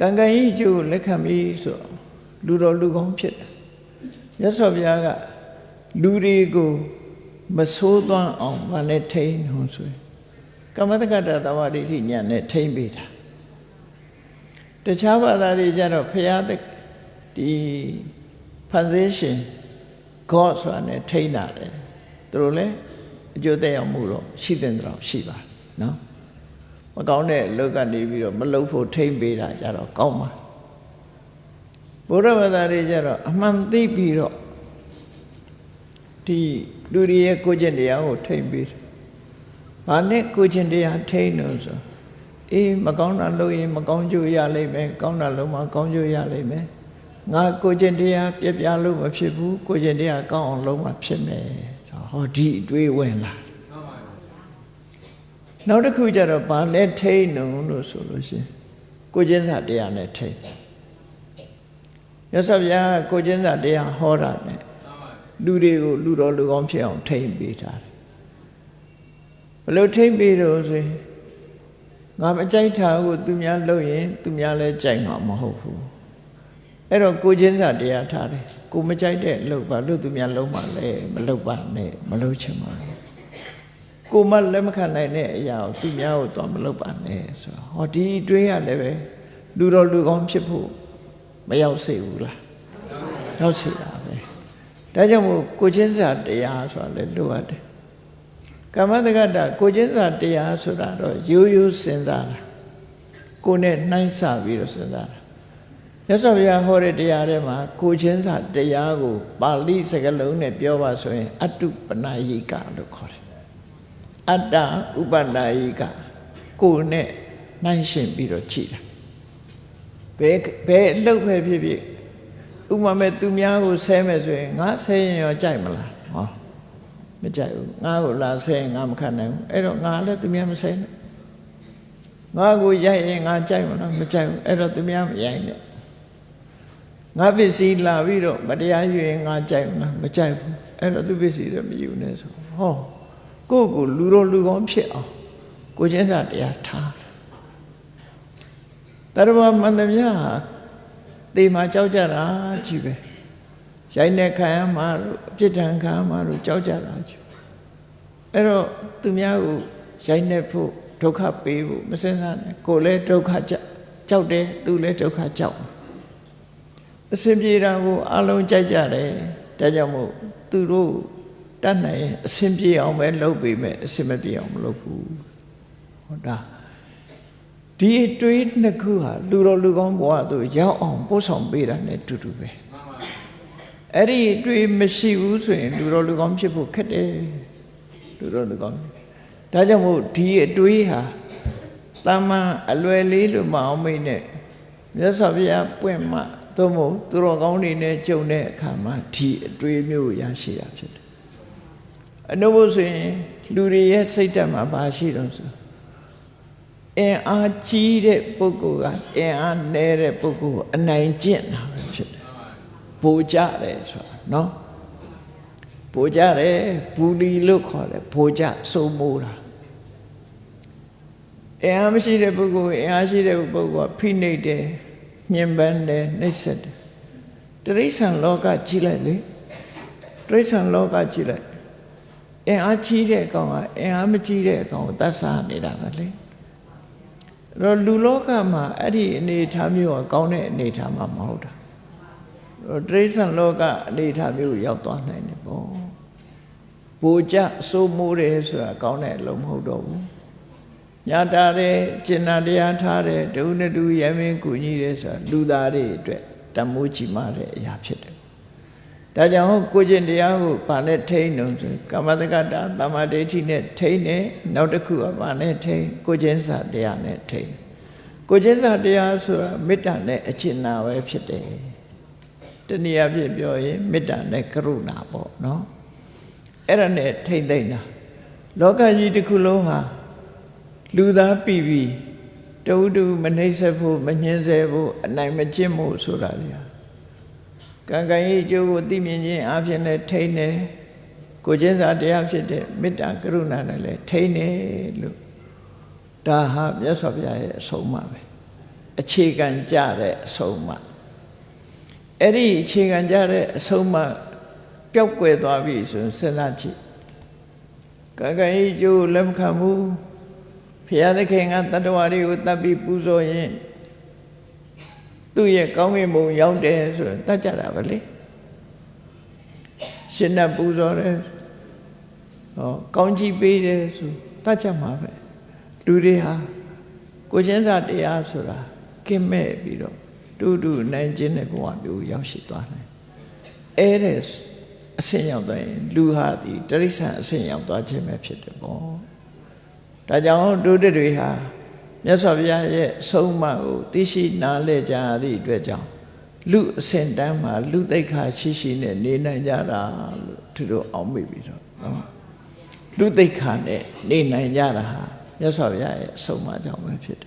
ကံကံဤကျိုးလက်ခံပြီးဆိုတော့လူတော်လူကောင်းဖြစ်တယ်မြတ်စွာဘုရားကလူတွေကိုမဆိုးသွမ်းအောင်ဗာနဲ့ထိန်းဟောဆိုရင်ကမ္မတက္ကတသမာဓိဋ္ဌိညာနဲ့ထိန်းပေးတာတခြားဘာသာတွေကြတော့ဘုရားသဒီဖန်ဆင်းရှင် God ဆိုတာနဲ့ထိန်းတာလေသူတို့လည်းအကျိုးသက်ရောက်မှုတော့ရှိတဲ့တော့ရှိပါနော် မကောင်းတဲ့အလုပ်ကနေပြီးတော့မလုပ်ဖို့ထိမ့်ပေးတာကြတော့ကောင်းပါဘုရားဘာသာတွေကြတော့အမှန်သိပြီးတော့ဒီလူတွေရဲ့ကိုယ်ကျင့်တရားကိုထိမ့်ပေးတယ်။ဘာနဲ့ကိုယ်ကျင့်တရားထိမ့်လို့ဆိုအေးမကောင်းတာလုပ်ရင်မကောင်းကျိုးရလိမ့်မယ်ကောင်းတာလုပ်မှကောင်းကျိုးရလိမ့်မယ်ငါကိုယ်ကျင့်တရားပြပြလို့မဖြစ်ဘူးကိုယ်ကျင့်တရားကောင်းအောင်လုပ်မှဖြစ်မယ်ဆိုဟောဒီအတွေးဝင်လာ နောက်တစ်ခုကျတော့ဘာနဲ့ထိန်းနုံလို့ဆိုလို့ရှိရင်ကိုကျင့်စာတရားနဲ့ထိန်းရသော်ဗျာကိုကျင့်စာတရားဟောတာနဲ့လူတွေကိုလူတော်လူကောင်းဖြစ်အောင်ထိန်းပေးထားတယ်ဘယ်လိုထိန်းပေးတော့ဆိုရင်ငါမကြိုက်တာကိုသူများလုပ်ရင်သူများလည်းကြိုက်မှာမဟုတ်ဘူးအဲ့တော့ကိုချင်းစာတရားထားတယ်ကိုမကြိုက်တဲ့လုပ်ပါလို့သူများလုံးမှလည်းမလုပ်ပါနဲ့မလုပ်ချင်ပါဘူး ကိုမလက်မခံနိုင်တဲ့အရာကိုသူများကိုတော့မလုပ်ပါနဲ့ဆိုတော့ဟောဒီအတွေးရလည်းပဲလူတော်လူကောင်းဖြစ်ဖို့မရောက်စေဘူးလားရောက်စေတာပဲဒါကြောင့်မို့ကိုချင်းစာတရားဆိုတာလည်းလိုအပ်တယ်ကမ္မတက္ကတာကိုချင်းစာတရားဆိုတာတော့ရိုးရိုးစဉ်းစားတာကိုနဲ့နှိုင်းဆပြီးတော့စဉ်းစားတာမြတ်စွာဘုရားဟောတဲ့တရားထဲမှာကိုချင်းစာတရားကိုပါဠိစကားလုံးနဲ့ပြောပါဆိုရင်အတုပနာယိကလို့ခေါ်တယ် အတ္တဥပနာယိကကိုနဲ့နှိုင်းရှင်ပြီးတော့ကြည်တာဘယ်ဘယ်အလုပ်ပဲဖြစ်ဖြစ်ဥပမာမဲ့သူများကိုဆဲမယ်ဆိုရင်ငါဆဲရင်ရောကြိုက်မလားဟောမကြိုက်ဘူးငါ့ကိုလာဆဲရင်ငါမခံနိုင်ဘူးအဲ့တော့ငါလည်းသူများမဆဲနဲ့ငါကိုရိုက်ရင်ငါကြိုက်မလားမကြိုက်ဘူးအဲ့တော့သူများမရိုက်နဲ့ငါပစ္စည်းလာပြီးတော့မတရားယူရင်ငါကြိုက်မလားမကြိုက်ဘူးအဲ့တော့သူပစ္စည်းတော့မယူနဲ့ဆိုဟော ကိုယ့်ကိုလူတော်လူကောင်းဖြစ်အောင်ကိုချင်းစာတရားထားတရဝမန္တမြာတေမှာကြောက်ကြတာကြီးပဲရိုက်နေခံရမှာတို့အပြစ်ဒဏ်ခံရမှာတို့ကြောက်ကြတာကြီးအဲ့တော့သူများကိုရိုက်နေဖို့ဒုက္ခပေးဖို့မစင်စားနဲ့ကိုယ်လည်းဒုက္ခကြောက်ကြောက်တယ်သူလည်းဒုက္ခကြောက်အစဉ်ပြေတာကိုအလုံးကြိုက်ကြတယ်ဒါကြောင့်မို့သူတို့ တတ်နိုင်ရင်အစဉ်ပြေအောင်ပဲလုပ်ပေးမယ်အစဉ်မပြေအောင်မလုပ်ဘူးဟောဒါဒီအတွေးနှစ်ခုဟာလူတော်လူကောင်းဘဝသို့ရောက်အောင်ပို့ဆောင်ပေးတာ ਨੇ တူတူပဲအဲ့ဒီအတွေးမရှိဘူးဆိုရင်လူတော်လူကောင်းဖြစ်ဖို့ခက်တယ်လူတော်လူကောင်းဒါကြောင့်မို့ဒီအတွေးဟာတမန်အလွယ်လေးလို့မအောင်မိနဲ့မြတ်စွာဘုရားပွင့်မှသို့မဟုတ်သူတော်ကောင်းတွေနဲ့ကြုံတဲ့အခါမှာဒီအတွေးမျိုးရရှိတာဖြစ်တယ် အနုဘုဆိုရင်လူတွေရဲ့စိတ်ဓာတ်မှာဘာရှိတော့ဆိုအင်အားကြီးတဲ့ပုဂ္ဂိုလ်ကအင်အားနည်းတဲ့ပုဂ္ဂိုလ်ကိုအနိုင်ကျင့်တာပဲဖြစ်တယ်။ပိုကြတယ်ဆိုတာနော်။ပိုကြတယ်ဘူလီလို့ခေါ်တယ်ပိုကြစိုးမိုးတာ။အင်အားမရှိတဲ့ပုဂ္ဂိုလ်အင်အားရှိတဲ့ပုဂ္ဂိုလ်ကဖိနှိပ်တယ်ညှဉ်းပန်းတယ်နှိပ်စက်တယ်။တိရစ္ဆာန်လောကကြည့်လိုက်လေ။တိရစ္ဆာန်လောကကြည့်လိုက် အင်အားကြီးတဲ့အကောင်ကအင်အားမကြီးတဲ့အကောင်ကိုတတ်စားနေတာပဲလေ။အဲ့တော့လူလောကမှာအဲ့ဒီအနေအထားမျိုးကကောင်းတဲ့အနေအထားမှာမဟုတ်တာတရိစ္ဆာန်လောကအနေအထားမျိုးရောက်သွားနိုင်တယ်ပေါ့ပူကြစိုးမိုးတယ်ဆိုတာကောင်းတဲ့အလုံးမဟုတ်တော့ဘူးညာတာတဲ့ကျင်နာတရားထားတဲ့ဒုနဲ့တူရမင်းကုညီတယ်ဆိုတာလူသားတွေအတွက်တမိုးချီမာတဲ့အရာဖြစ်တယ် ဒါကြောင့်ကိုကျင့်တရားကိုဗာနဲ့ထိန်းလို့ဆိုကမ္မတက္ကတာတမ္မာဒိဋ္ဌိနဲ့ထိန်းတယ်နောက်တစ်ခုကဗာနဲ့ထိန်းကိုကျင့်စာတရားနဲ့ထိန်းကိုကျင့်စာတရားဆိုတာမေတ္တာနဲ့အကျဉ်းနာပဲဖြစ်တယ်တနည်းအားဖြင့်ပြောရင်မေတ္တာနဲ့ကရုဏာပေါ့နော်အဲ့ဒါနဲ့ထိမ့်သိမ့်တာလောကကြီးတစ်ခုလုံးဟာလူသားပြီပြီတဝုတုမနှိမ့်ဆက်ဖို့မညှင်းဆဲဖို့အနိုင်မကျင့်ဖို့ဆိုတာလေ ကံကံရဲ့အကျိုးကိုသိမြင်ခြင်းအပြင်နဲ့ထိန်းတယ်ကိုချင်းစာတရားဖြစ်တဲ့မေတ္တာကရုဏာနဲ့လည်းထိန်းတယ်လို့ဒါဟာမြတ်စွာဘုရားရဲ့အဆုံးအမပဲအခြေခံကြတဲ့အဆုံးအမအဲ့ဒီအခြေခံကြတဲ့အဆုံးအမပျောက်ကွယ်သွားပြီဆိုရင်စဉ်းစားကြည့်ကံကံဤကျိုးလက်မခံဘူးဖရာသခင်ကတတ္တဝါတွေကိုတတ်ပြီးပူဇော်ရင် သူ့ရဲ့ကောင်းကင်ဘုံရောက်တယ်ဆိုရင်တတ်ကြတာပဲလေရှင်နဲ့ပူဇော်တယ်ဟောကောင်းကြီးပေးတယ်ဆိုတတ်ကြမှာပဲလူတွေဟာကိုချင်းစာတရားဆိုတာကင်းမဲ့ပြီးတော့တူတူနိုင်ခြင်းတဲ့ဘဝမျိုးရောက်ရှိသွားတယ်အဲ့တဲ့အဆင့်ရောက်သွားရင်လူဟာဒီတရိษံအဆင့်ရောက်သွားခြင်းပဲဖြစ်တယ်ပေါ့ဒါကြောင့်ဒုဒတွေဟာ မြတ်စွာဘုရားရဲ့အဆုံးအမကိုသိရှိနားလည်ကြသည့်အတွက်ကြောင့်လူအဆင့်တန်းမှာလူသိက္ခာရှိရှိနဲ့နေနိုင်ကြတာလို့သူတို့အောင်မိပြီတော့နော်လူသိက္ခာနဲ့နေနိုင်ကြတာဟာမြတ်စွာဘုရားရဲ့အဆုံးအမကြောင့်ပဲဖြစ်တယ်